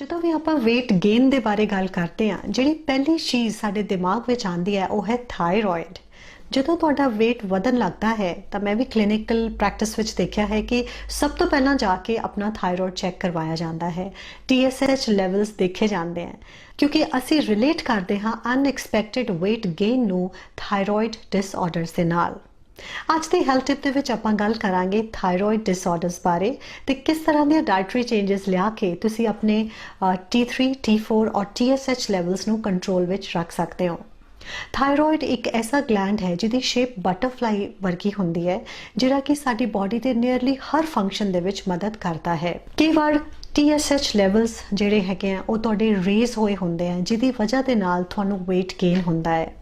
ਜਦੋਂ ਵੀ ਆਪਾਂ weight gain ਦੇ ਬਾਰੇ ਗੱਲ ਕਰਦੇ ਹਾਂ, ਜਿਹੜੀ ਪਹਿਲੀ ਚੀਜ਼ ਸਾਡੇ ਦਿਮਾਗ ਵਿੱਚ ਆਉਂਦੀ ਹੈ, ਉਹ ਹੈ ਥਾਇਰੋਇਡ ਜਦੋਂ ਤੁਹਾਡਾ weight ਵਧਣ ਲੱਗਦਾ ਹੈ, ਤਾਂ ਮੈਂ ਵੀ ਕਲੀਨਿਕਲ ਪ੍ਰੈਕਟਿਸ ਵਿੱਚ ਦੇਖਿਆ ਹੈ ਕਿ ਸਭ ਤੋਂ ਪਹਿਲਾਂ ਜਾ ਕੇ ਆਪਣਾ ਥਾਇਰੋਇਡ ਚੈੱਕ ਕਰਵਾਇਆ ਜਾਂਦਾ ਹੈ। TSH ਲੈਵਲਸ ਦੇਖੇ ਜਾਂਦੇ ਹਨ ਕਿਉਂਕਿ ਅਸੀਂ ਰਿਲੇਟ ਕਰਦੇ ਹਾਂ ਅਨਐਕਸਪੈਕਟਿਡ weight gain ਨੂੰ ਥਾਇਰੋਇਡ ਡਿਸਆਰਡਰਸ ਦੇ ਨਾਲ। ਅੱਜ ਦੀ ਹੈਲਥ ਟਿਪ ਦੇ ਵਿੱਚ ਆਪਾਂ ਗੱਲ ਕਰਾਂਗੇ ਥਾਇਰੋਇਡ ਡਿਸਆਰਡਰਸ ਬਾਰੇ ਤੇ ਕਿਸ ਤਰ੍ਹਾਂ ਦੀਆਂ ਡਾਈਟਰੀ ਚੇਂਜਸ ਲਿਆ ਕੇ ਤੁਸੀਂ ਆਪਣੇ ਅ, T3, T4 ਔਰ TSH ਲੈਵਲਸ ਨੂੰ ਕੰਟਰੋਲ ਵਿੱਚ ਰੱਖ ਸਕਦੇ ਹੋ। ਥਾਇਰੋਇਡ ਇੱਕ ਐਸਾ ਗਲੈਂਡ ਹੈ ਜਿਹਦੀ ਸ਼ੇਪ ਬਟਰਫਲਾਈ ਵਰਗੀ ਹੁੰਦੀ ਹੈ ਜਿਹੜਾ ਕਿ ਸਾਡੀ ਬਾਡੀ ਦੇ ਨੀਅਰਲੀ ਹਰ ਫੰਕਸ਼ਨ ਦੇ ਵਿੱਚ ਮਦਦ ਕਰਦਾ ਹੈ। ਕਈ ਵਾਰ TSH ਲੈਵਲਸ ਜਿਹੜੇ ਹੈਗੇ ਆ ਉਹ ਤੁਹਾਡੇ ਰੇਜ਼ ਹੋਏ ਹੁੰਦੇ ਆ ਜਿਹਦੀ ਵਜ੍ਹਾ ਦੇ ਨਾਲ ਤੁਹਾਨੂੰ weight gain ਹੁੰਦਾ ਹੈ।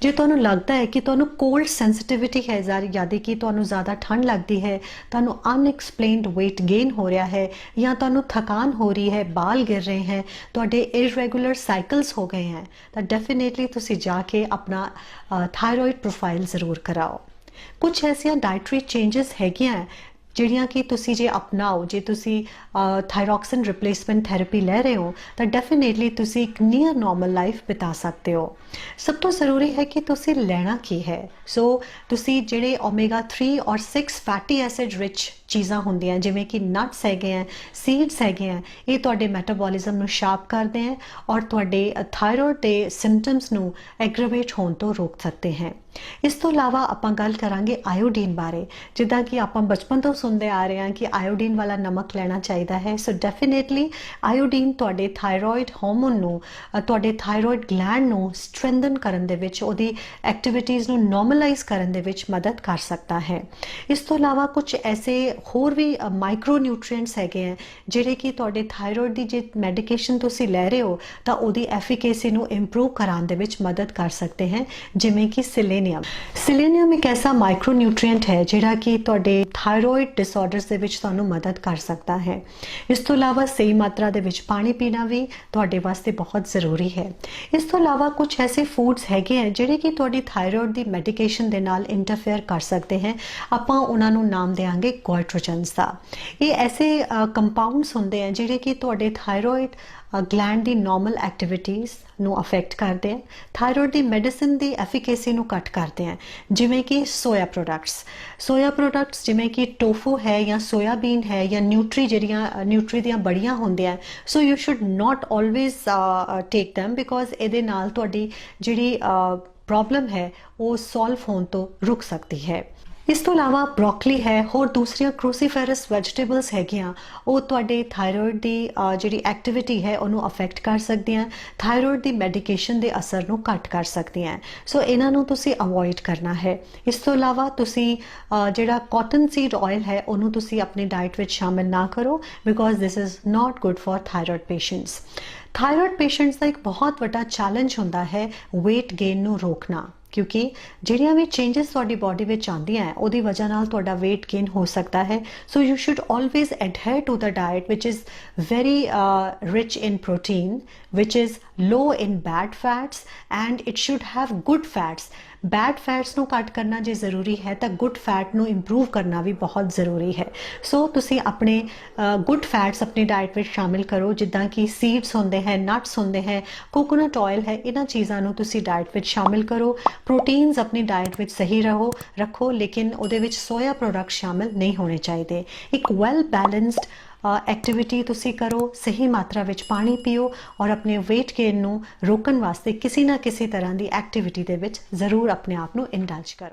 ਜੇ ਤੁਹਾਨੂੰ ਲੱਗਦਾ ਹੈ ਕਿ ਤੁਹਾਨੂੰ ਕੋਲਡ ਸੈਂਸਿਟੀਵਿਟੀ ਹੈ ਜ਼ਾਰੀ ਯਾਦੀ ਕਿ ਤੁਹਾਨੂੰ ਜ਼ਿਆਦਾ ਠੰਡ ਲੱਗਦੀ ਹੈ, ਤੁਹਾਨੂੰ ਅਨਐਕਸਪਲੇਨਡ weight gain ਹੋ ਰਿਹਾ ਹੈ ਜਾਂ ਤੁਹਾਨੂੰ ਥਕਾਨ ਹੋ ਰਹੀ ਹੈ, ਬਾਲ ਗਿਰ ਰਹੇ ਹੈ, ਤੁਹਾਡੇ ਇਰੈਗੂਲਰ ਸਾਈਕਲਸ ਹੋ ਗਏ ਹੈ, ਤਾਂ ਡੈਫੀਨੇਟਲੀ ਤੁਸੀਂ ਜਾ ਕੇ ਆਪਣਾ ਥਾਇਰੋਇਡ ਪ੍ਰੋਫਾਈਲ ਜ਼ਰੂਰ ਕਰਾਓ। ਕੁਝ ਐਸੀਆਂ ਡਾਈਟਰੀ ਚੇਂਜਸ ਹੈਗੀਆਂ ਹੈ ਜਿਹੜੀਆਂ ਕਿ ਤੁਸੀਂ ਜੇ ਅਪਣਾਓ, ਜੇ ਤੁਸੀਂ ਥਾਇਰੋਕਸਿਨ ਰਿਪਲੇਸਮੈਂਟ ਥੈਰੇਪੀ ਲੈ ਰਹੇ ਹੋ, ਤਾਂ ਡੈਫੀਨੇਟਲੀ ਤੁਸੀਂ ਇੱਕ ਨੀਅਰ ਨਾਰਮਲ ਲਾਈਫ ਬਿਤਾ ਸਕਦੇ ਹੋ। ਸਭ ਤੋਂ ਜ਼ਰੂਰੀ ਹੈ ਕਿ ਤੁਸੀਂ ਲੈਣਾ ਕੀ ਹੈ। ਸੋ ਤੁਸੀਂ ਜਿਹੜੇ ਓਮੇਗਾ 3 ਔਰ 6 ਫੈਟੀ ਐਸਿਡ ਰਿਚ ਚੀਜ਼ਾਂ ਹੁੰਦੀਆਂ, ਜਿਵੇਂ ਕਿ ਨਟਸ ਹੈਗੇ ਆ ਸੀਡਸ ਹੈਗੇ ਆ ਇਹ ਤੁਹਾਡੇ ਮੈਟਾਬੋਲਿਜ਼ਮ ਨੂੰ ਸ਼ਾਰਪ ਕਰਦੇ ਆ ਔਰ ਤੁਹਾਡੇ ਥਾਇਰੋਇਡ ਦੇ ਸਿੰਪਟਮਸ ਨੂੰ ਐਗਰੀਵੇਟ ਹੋਣ ਤੋਂ ਰੋਕ ਸਕਦੇ ਹਨ ਇਸ ਤੋਂ ਇਲਾਵਾ ਆਪਾਂ ਗੱਲ ਕਰਾਂਗੇ ਆਇਓਡੀਨ ਬਾਰੇ, ਜਿੱਦਾਂ ਕਿ ਆਪਾਂ ਬਚਪਨ ਤੋਂ ਸੁਣਦੇ ਆ ਰਹੇ ਹਾਂ ਕਿ ਆਇਓਡੀਨ ਵਾਲਾ ਨਮਕ ਲੈਣਾ ਚਾਹੀਦਾ ਹੈ। ਸੋ ਡੈਫੀਨੇਟਲੀ ਆਇਓਡੀਨ ਤੁਹਾਡੇ ਥਾਇਰੋਇਡ ਹਾਰਮੋਨ ਨੂੰ ਤੁਹਾਡੇ ਥਾਇਰੋਇਡ ਗਲੈਂਡ ਨੂੰ ਸਟਰੈਂਥਨ ਕਰਨ ਦੇ ਵਿੱਚ, ਉਹਦੀ ਐਕਟੀਵਿਟੀਜ਼ ਨੂੰ ਨਾਰਮਲਾਈਜ਼ ਕਰਨ ਦੇ ਵਿੱਚ ਮਦਦ ਕਰ ਸਕਦਾ ਹੈ। ਇਸ ਤੋਂ ਇਲਾਵਾ ਕੁਝ ਐਸੇ ਹੋਰ ਵੀ ਮਾਈਕਰੋ ਨਿਊਟ੍ਰੀਐਂਟਸ ਹੈਗੇ ਆ ਜਿਹੜੇ ਕਿ ਤੁਹਾਡੇ ਥਾਇਰੋਇਡ ਦੀ ਜੇ ਮੈਡੀਕੇਸ਼ਨ ਤੁਸੀਂ ਲੈ ਰਹੇ ਹੋ, ਤਾਂ ਉਹਦੀ ਐਫੀਕੇਸੀ ਨੂੰ ਇੰਪਰੂਵ ਕਰਾਉਣ ਦੇ ਵਿੱਚ ਮਦਦ ਕਰ ਸਕਦੇ ਹੈ, ਜਿਵੇਂ ਕਿ ਸਿਲੇਨੀਅਮ ਸਿਲੇਨੀਅਮ ਇੱਕ ਐਸਾ ਮਾਈਕਰੋ ਨਿਊਟ੍ਰੀਐਂਟ ਹੈ, ਜਿਹੜਾ ਕਿ ਤੁਹਾਡੇ ਥਾਇਰੋਇਡ ਡਿਸਆਰਡਰਸ ਦੇ ਵਿੱਚ ਤੁਹਾਨੂੰ ਮਦਦ ਕਰ ਸਕਦਾ ਹੈ। ਇਸ ਤੋਂ ਇਲਾਵਾ ਸਹੀ ਮਾਤਰਾ ਦੇ ਵਿੱਚ ਪਾਣੀ ਪੀਣਾ ਵੀ ਤੁਹਾਡੇ ਵਾਸਤੇ ਬਹੁਤ ਜ਼ਰੂਰੀ ਹੈ। ਇਸ ਤੋਂ ਇਲਾਵਾ ਕੁਝ ਐਸੇ ਫੂਡਸ ਹੈਗੇ ਆ ਜਿਹੜੇ ਕਿ ਤੁਹਾਡੀ ਥਾਇਰੋਇਡ ਦੀ ਮੈਡੀਕੇਸ਼ਨ ਦੇ ਨਾਲ ਇੰਟਰਫੇਅਰ ਕਰ ਸਕਦੇ ਹਨ ਆਪਾਂ ਉਹਨਾਂ ਨੂੰ ਨਾਮ ਦੇਵਾਂਗੇ ਗੋਇਟ੍ਰੋਜਨਸ ਦਾ। ਇਹ ਐਸੇ ਕੰਪਾਊਂਡਸ ਹੁੰਦੇ ਆ ਜਿਹੜੇ ਕਿ ਤੁਹਾਡੇ ਥਾਇਰੋਇਡ ਗਲੈਂਡ ਦੀ ਨਾਰਮਲ ਐਕਟੀਵਿਟੀਜ਼ ਨੂੰ ਅਫੈਕਟ ਕਰਦੇ ਆ ਥਾਇਰੋਇਡ ਦੀ ਮੈਡੀਸਿਨ ਦੀ ਐਫੀਕੇਸੀ ਨੂੰ ਘੱਟ ਕਰਦੇ ਆ, ਜਿਵੇਂ ਕਿ ਸੋਇਆ ਪ੍ਰੋਡਕਟਸ ਸੋਇਆ ਪ੍ਰੋਡਕਟਸ ਜਿਵੇਂ ਕਿ ਟੋਫੂ ਹੈ ਜਾਂ ਸੋਇਆਬੀਨ ਹੈ ਜਾਂ ਨਿਊਟਰੀ ਜਿਹੜੀਆਂ ਨਿਊਟਰੀ ਦੀਆਂ ਬੜੀਆਂ ਹੁੰਦੀਆਂ so you should not always take them because ਇਹਦੇ ਨਾਲ ਤੁਹਾਡੀ ਜਿਹੜੀ ਪ੍ਰੋਬਲਮ ਹੈ, ਉਹ ਸੋਲਵ ਹੋਣ ਤੋਂ ਰੁਕ ਸਕਦੀ ਹੈ। ਇਸ ਤੋਂ ਇਲਾਵਾ ਬ੍ਰੋਕਲੀ ਹੈ, ਹੋਰ ਦੂਸਰੀਆਂ ਕ੍ਰੂਸੀਫੈਰਸ ਵੈਜੀਟੇਬਲਸ ਹੈਗੀਆਂ। ਉਹ ਤੁਹਾਡੇ ਥਾਇਰੋਇਡ ਦੀ ਜਿਹੜੀ ਐਕਟੀਵਿਟੀ ਹੈ, ਉਹਨੂੰ ਅਫੈਕਟ ਕਰ ਸਕਦੀਆਂ, ਥਾਇਰੋਇਡ ਦੀ ਮੈਡੀਕੇਸ਼ਨ ਦੇ ਅਸਰ ਨੂੰ ਘੱਟ ਕਰ ਸਕਦੀਆਂ। ਸੋ ਇਹਨਾਂ ਨੂੰ ਤੁਸੀਂ ਅਵੋਇਡ ਕਰਨਾ ਹੈ। ਇਸ ਤੋਂ ਇਲਾਵਾ ਤੁਸੀਂ ਜਿਹੜਾ ਕਾਟਨ ਸੀਡ ਆਇਲ ਹੈ, ਉਹਨੂੰ ਤੁਸੀਂ ਆਪਣੇ ਡਾਈਟ ਵਿੱਚ ਸ਼ਾਮਿਲ ਨਾ ਕਰੋ because this is not good for thyroid patients thyroid patients ਦਾ ਇੱਕ ਬਹੁਤ ਵੱਡਾ ਚੈਲੰਜ ਹੁੰਦਾ ਹੈ, weight gain ਨੂੰ ਰੋਕਣਾ। ਕਿਉਂਕਿ ਜਿਹੜੀਆਂ ਵੀ ਚੇਂਜਸ ਤੁਹਾਡੀ ਬਾਡੀ ਵਿੱਚ ਆਉਂਦੀਆਂ ਹੈ ਉਹਦੀ ਵਜ੍ਹਾ ਨਾਲ ਤੁਹਾਡਾ weight gain ਹੋ ਸਕਦਾ ਹੈ so you should always adhere to the diet which is very uh, rich in protein which is low in bad fats and it should have good fats bad fats ਨੂੰ cut ਕਰਨਾ ਜੇ ਜ਼ਰੂਰੀ ਹੈ, ਤਾਂ good fat ਨੂੰ improve ਕਰਨਾ ਵੀ ਬਹੁਤ ਜ਼ਰੂਰੀ ਹੈ। ਸੋ ਤੁਸੀਂ ਆਪਣੇ ਗੁੱਡ ਫੈਟਸ ਆਪਣੀ ਡਾਈਟ ਵਿੱਚ ਸ਼ਾਮਿਲ ਕਰੋ, ਜਿੱਦਾਂ ਕਿ ਸੀਡਸ ਹੁੰਦੇ ਹੈ ਨਟਸ ਹੁੰਦੇ ਹੈ ਕੋਕੋਨਟ ਆਇਲ ਹੈ, ਇਹਨਾਂ ਚੀਜ਼ਾਂ ਨੂੰ ਤੁਸੀਂ ਡਾਈਟ ਵਿੱਚ ਸ਼ਾਮਿਲ ਕਰੋ। ਪ੍ਰੋਟੀਨਸ ਆਪਣੀ ਡਾਈਟ ਵਿੱਚ ਸਹੀ ਰਹੋ, ਰੱਖੋ, ਲੇਕਿਨ ਉਹਦੇ ਵਿੱਚ ਸੋਇਆ ਪ੍ਰੋਡਕਟ ਸ਼ਾਮਿਲ ਨਹੀਂ ਹੋਣੇ ਚਾਹੀਦੇ। ਇੱਕ ਵੈਲ ਬੈਲੈਂਸਡ ਐਕਟੀਵਿਟੀ ਤੁਸੀਂ ਕਰੋ, ਸਹੀ ਮਾਤਰਾ ਵਿੱਚ ਪਾਣੀ ਪੀਓ ਔਰ ਆਪਣੇ weight gain ਨੂੰ ਰੋਕਣ ਵਾਸਤੇ ਕਿਸੇ ਨਾ ਕਿਸੇ ਤਰ੍ਹਾਂ ਦੀ ਐਕਟੀਵਿਟੀ ਦੇ ਵਿੱਚ ਜ਼ਰੂਰ ਆਪਣੇ ਆਪ ਨੂੰ ਇੰਡਲਜ ਕਰੋ।